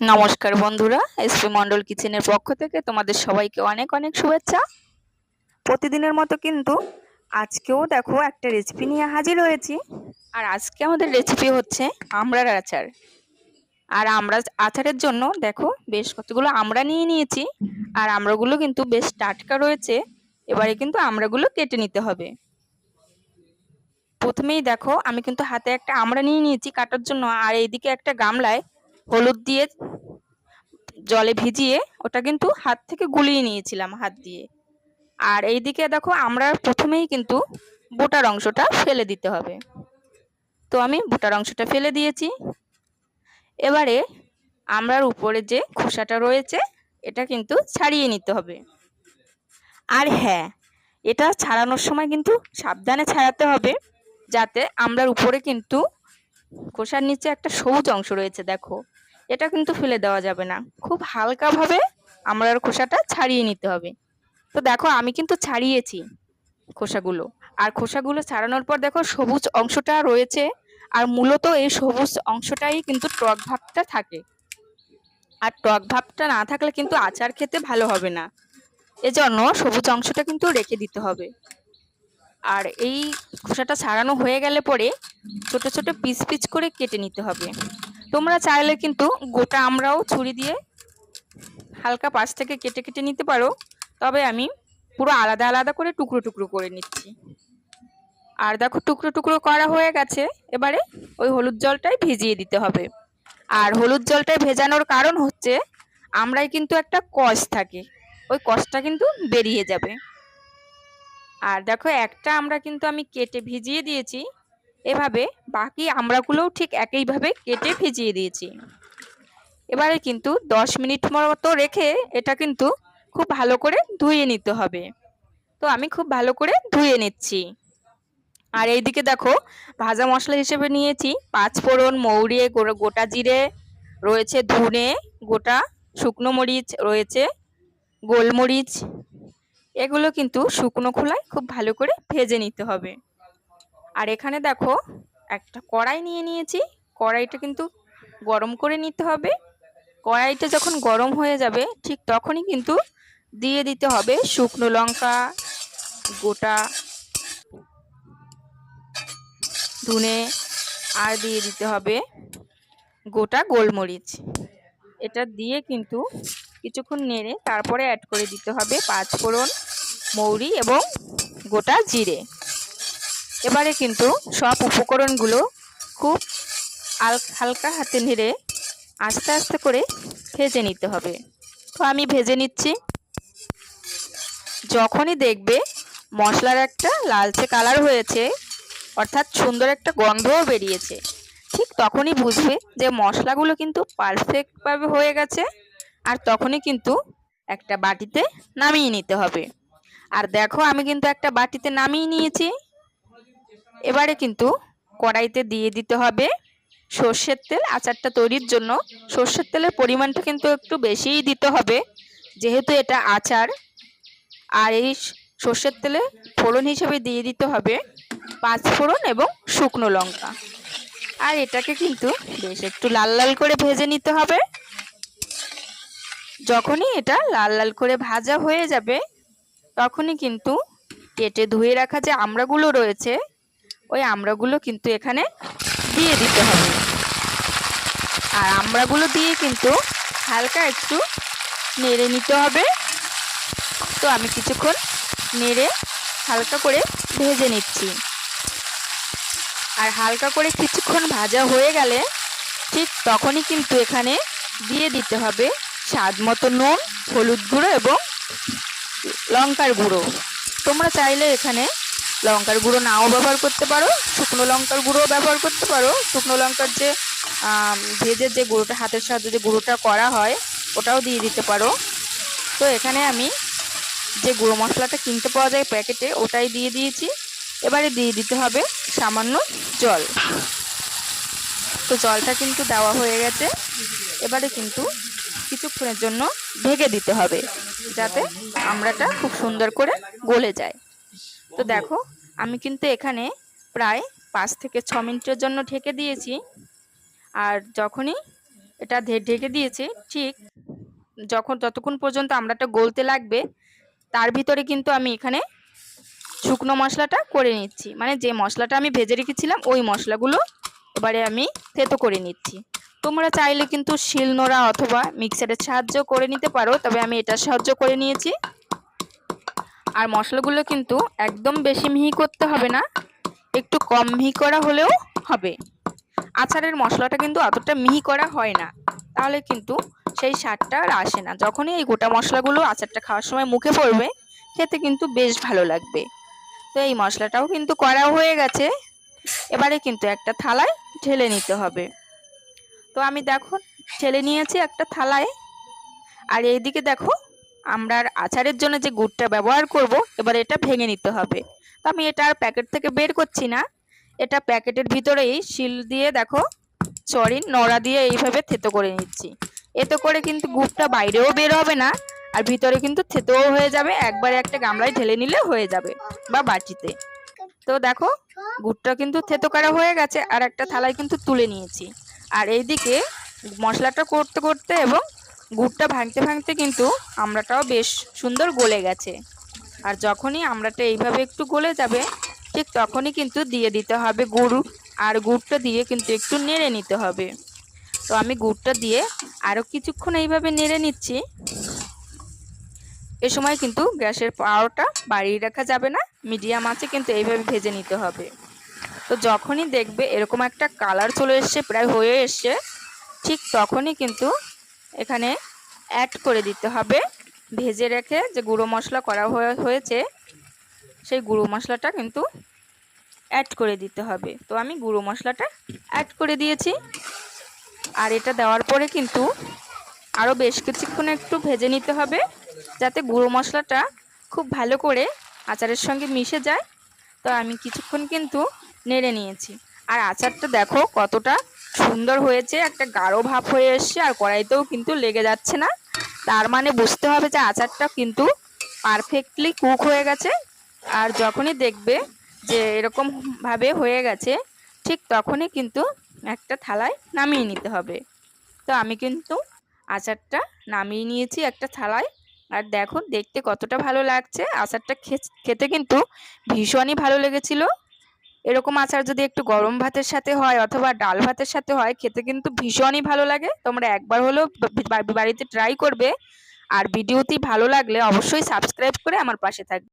নমস্কার বন্ধুরা এসপি মন্ডল কিচেনের পক্ষ থেকে তোমাদের সবাইকে অনেক অনেক শুভেচ্ছা। প্রতিদিনের মতো কিন্তু আজকেও দেখো একটা রেসিপি নিয়ে হাজির হয়েছি। আর আজকে আমাদের রেসিপি হচ্ছে আমড়ার আচার। আর আমরা আচারের জন্য দেখো বেশ কতগুলো আমড়া নিয়ে নিয়েছি। আর আমড়াগুলো কিন্তু বেশ টাটকা রয়েছে। এবারে কিন্তু আমড়াগুলো কেটে নিতে হবে। প্রথমেই দেখো আমি কিন্তু হাতে একটা আমড়া নিয়ে নিয়েছি কাটার জন্য। আর এইদিকে একটা গামলায় হলুদ দিয়ে জলে ভিজিয়ে ওটা কিন্তু হাত থেকে গুলিয়ে নিয়েছিলাম, হাত দিয়ে। আর এইদিকে দেখো আমরা প্রথমেই কিন্তু বোটার অংশটা ফেলে দিতে হবে। তো আমি বোটার অংশটা ফেলে দিয়েছি। এবারে আমরার উপরে যে খোসাটা রয়েছে, এটা কিন্তু ছাড়িয়ে নিতে হবে। আর হ্যাঁ এটা ছাড়ানোর সময় কিন্তু সাবধানে ছাড়াতে হবে, যাতে আমরার উপরে কিন্তু খোসার নিচে একটা সবুজ অংশ রয়েছে, দেখো। এটা কিন্তু ফেলে দেওয়া যাবে না। খুব হালকাভাবে আমড়ার খোসাটা ছাড়িয়ে নিতে হবে। তো দেখো, আমি কিন্তু ছাড়িয়েছি খোসাগুলো। আর খোসাগুলো ছাড়ানোর পর দেখো, সবুজ অংশটা রয়েছে। আর মূলত এই সবুজ অংশটাই কিন্তু টক ভাবটা থাকে। আর টক ভাবটা না থাকলে কিন্তু আচার খেতে ভালো হবে না। এজন্য সবুজ অংশটা কিন্তু রেখে দিতে হবে। আর এই খোসাটা ছাড়ানো হয়ে গেলে পরে ছোট ছোট পিস পিস করে কেটে নিতে হবে। তোমরা চাইলে কিন্তু গোটা আমরাও ছুরি দিয়ে হালকা পাশ থেকে কেটে কেটে নিতে পারো। তবে আমি পুরো আলাদা আলাদা করে টুকরো টুকরো করে নিচ্ছি। আর দেখো টুকরো টুকরো করা হয়ে গেছে। এবারে ওই হলুদ জলটাই ভিজিয়ে দিতে হবে। আর হলুদ জলটাই ভেজানোর কারণ হচ্ছে আমরাই কিন্তু একটা কষ থাকে। ওই কষটা কিন্তু বেরিয়ে যাবে। আর দেখো একটা আমরা কিন্তু আমি কেটে ভিজিয়ে দিয়েছি। এভাবে বাকি আমড়াগুলোও ঠিক একইভাবে কেটে ভিজিয়ে দিয়েছি। এবারে কিন্তু দশ মিনিট মতো রেখে এটা কিন্তু খুব ভালো করে ধুয়ে নিতে হবে। তো আমি খুব ভালো করে ধুয়ে নিচ্ছি। আর এইদিকে দেখো, ভাজা মশলা হিসেবে নিয়েছি পাঁচ ফোড়ন মৌরি গোটা জিরে, রয়েছে ধুনে, গোটা শুকনো মরিচ, রয়েছে গোলমরিচ। এগুলো কিন্তু শুকনো খোলায় খুব ভালো করে ভেজে নিতে হবে। আর এখানে দেখো, একটা কড়াই নিয়ে নিয়েছি। কড়াইটা কিন্তু গরম করে নিতে হবে। কড়াইটা যখন গরম হয়ে যাবে, ঠিক তখনই কিন্তু দিয়ে দিতে হবে শুকনো লঙ্কা, গোটা, ধুনে, আর দিয়ে দিতে হবে গোটা গোলমরিচ। এটা দিয়ে কিন্তু কিছুক্ষণ নেড়ে তারপরে অ্যাড করে দিতে হবে পাঁচ ফোড়ন মৌরি এবং গোটা জিরে। এবারে কিন্তু সব উপকরণগুলো খুব হালকা হাতে নেড়ে আস্তে আস্তে করে ভেজে নিতে হবে। তো আমি ভেজে নিচ্ছি। যখনই দেখবে মশলার একটা লালচে কালার হয়েছে, অর্থাৎ সুন্দর একটা গন্ধও বেরিয়েছে, ঠিক তখনই বুঝবে যে মশলাগুলো কিন্তু পারফেক্টভাবে হয়ে গেছে আর তখনই কিন্তু একটা বাটিতে নামিয়ে নিতে হবে। আর দেখো আমি কিন্তু একটা বাটিতে নামিয়ে নিয়েছি। এবারে কিন্তু কড়াইতে দিয়ে দিতে হবে সর্ষের তেল, আচারটা তৈরির জন্য। সর্ষের তেলের পরিমাণটা কিন্তু একটু বেশিই দিতে হবে, যেহেতু এটা আচার। আর এই সর্ষের তেলে ফোড়ন হিসেবে দিয়ে দিতে হবে পাঁচ ফোড়ন এবং শুকনো লঙ্কা। আর এটাকে কিন্তু বেশ একটু লাল লাল করে ভেজে নিতে হবে। যখনই এটা লাল লাল করে ভাজা হয়ে যাবে, তখনই কিন্তু কেটে ধুয়ে রাখা যে আমড়াগুলো রয়েছে ওই আমড়াগুলো কিন্তু এখানে দিয়ে দিতে হবে। আর আমড়াগুলো দিয়ে কিন্তু হালকা একটু নেড়ে নিতে হবে। তো আমি কিছুক্ষণ নেড়ে হালকা করে ভেজে নিচ্ছি। আর হালকা করে কিছুক্ষণ ভাজা হয়ে গেলে ঠিক তখনই কিন্তু এখানে দিয়ে দিতে হবে স্বাদ মতো নুন, হলুদ গুঁড়ো এবং লঙ্কার গুঁড়ো। তোমরা চাইলে এখানে লঙ্কার গুঁড়ো নাও ব্যবহার করতে পারো, শুকনো লঙ্কার গুঁড়ো ব্যবহার করতে পারো। শুকনো লঙ্কার যে ভেজে যে গুঁড়োটা, হাতের সাহায্যে যে গুঁড়োটা করা হয়, ওটাও দিয়ে দিতে পারো। তো এখানে আমি যে গুঁড়ো মশলাটা কিনতে পাওয়া যায় প্যাকেটে, ওটাই দিয়ে দিয়েছি। এবারে দিয়ে দিতে হবে সামান্য জল। তো জলটা কিন্তু দেওয়া হয়ে গেছে। এবারে কিন্তু কিছুক্ষণের জন্য ঢেকে দিতে হবে, যাতে আমড়াটা খুব সুন্দর করে গলে যায়। তো দেখো আমি কিন্তু এখানে প্রায় পাঁচ থেকে ছ মিনিটের জন্য ঢেকে দিয়েছি। আর যখনই এটা ঢেকে দিয়েছি ঠিক যখন ততক্ষণ পর্যন্ত আমড়াটা গলতে লাগবে তার ভিতরে কিন্তু আমি এখানে শুকনো মশলাটা করে নিচ্ছি। মানে যে মশলাটা আমি ভেজে রেখেছিলাম ওই মশলাগুলো এবারে আমি থেতো করে নিচ্ছি। তোমরা চাইলে কিন্তু শিলনোড়া অথবা মিক্সারের সাহায্য করে নিতে পারো তবে আমি এটা সাহায্য করে নিয়েছি। আর মশলাগুলো কিন্তু একদম বেশি মিহি করতে হবে না, একটু কম মিহি করা হলেও হবে। আচারের মশলাটা কিন্তু অতটা মিহি করা হয় না, তাহলে কিন্তু সেই স্বাদটা আর আসে না। যখনই এই গোটা মশলাগুলো আচারটা খাওয়ার সময় মুখে পড়বে, খেতে কিন্তু বেশ ভালো লাগবে। তো এই মশলাটাও কিন্তু করা হয়ে গেছে, এবারে কিন্তু একটা থালায় ঢেলে নিতে হবে। তো আমি দেখো, ঢেলে নিয়েছি একটা থালায়। আর এইদিকে দেখো আমরা আচারের জন্য যে গুড়টা ব্যবহার করব, এবার এটা ভেঙে নিতে হবে। তো আমি এটা আর প্যাকেট থেকে বের করছি না। এটা প্যাকেটের ভিতরেই শিল দিয়ে দেখো, সরি, নড়া দিয়ে এইভাবে থেতো করে নিচ্ছি। এতে করে কিন্তু গুড়টা বাইরেও বের হবে না, আর ভিতরে কিন্তু থেতোও হয়ে যাবে। একবারে একটা গামলায় ঢেলে নিলে হয়ে যাবে, বা বাটিতে। তো দেখো, গুড়টা কিন্তু থেতো করা হয়ে গেছে, আর একটা থালায় কিন্তু তুলে নিয়েছি। আর এইদিকে মশলাটা করতে করতে এবং গুড়টা ভাঙতে ভাঙতে কিন্তু আমড়াটাও বেশ সুন্দর গলে গেছে। আর যখনই আমড়াটা এইভাবে একটু গলে যাবে, ঠিক তখনই কিন্তু দিয়ে দিতে হবে গুড়, আর গুড়টা দিয়ে কিন্তু একটু নেড়ে নিতে হবে। তো আমি গুড়টা দিয়ে আরও কিছুক্ষণ এইভাবে নেড়ে নিচ্ছি। এ সময় কিন্তু গ্যাসের পাওয়ারটা বাড়িয়ে রাখা যাবে না, মিডিয়াম আছে কিন্তু এইভাবে ভেজে নিতে হবে। তো যখনই দেখবে এরকম একটা কালার চলে এসছে, প্রায় হয়ে এসছে, ঠিক তখনই কিন্তু এখানে অ্যাড করে দিতে হবে। ভেজে রেখে যে গুঁড়ো মশলা করা হয়েছে, সেই গুঁড়ো মশলাটা কিন্তু অ্যাড করে দিতে হবে। তো আমি গুঁড়ো মশলাটা অ্যাড করে দিয়েছি। আর এটা দেওয়ার পরে কিন্তু আরও বেশ কিছুক্ষণ একটু ভেজে নিতে হবে, যাতে গুঁড়ো মশলাটা খুব ভালো করে আচারের সঙ্গে মিশে যায়। তো আমি কিছুক্ষণ কিন্তু নেড়ে নিয়েছি। আর আচারটা দেখো কতটা সুন্দর হয়েছে, একটা গাঢ় ভাব হয়ে এসছে, আর কড়াইতেও কিন্তু লেগে যাচ্ছে না। তার মানে বুঝতে হবে যে আচারটা কিন্তু পারফেক্টলি কুক হয়ে গেছে, আর যখনই দেখবে যে এরকম ভাবে হয়ে গেছে, ঠিক তখনই কিন্তু একটা থালায় নামিয়ে নিতে হবে। তো আমি কিন্তু আচারটা নামিয়ে নিয়েছি একটা থালায়, আর দেখো দেখতে কতটা ভালো লাগছে। আচারটা খেতে কিন্তু ভীষণই ভালো লেগেছিল। এরকম আচার যদি একটু গরম ভাতের সাথে হয় অথবা ডাল ভাতের সাথে হয়, খেতে কিন্তু ভীষণই ভালো লাগে। তোমরা একবার হলেও বাড়িতে ট্রাই করবে। আর ভিডিওটি ভালো লাগলে অবশ্যই সাবস্ক্রাইব করে আমার পাশে থাকবে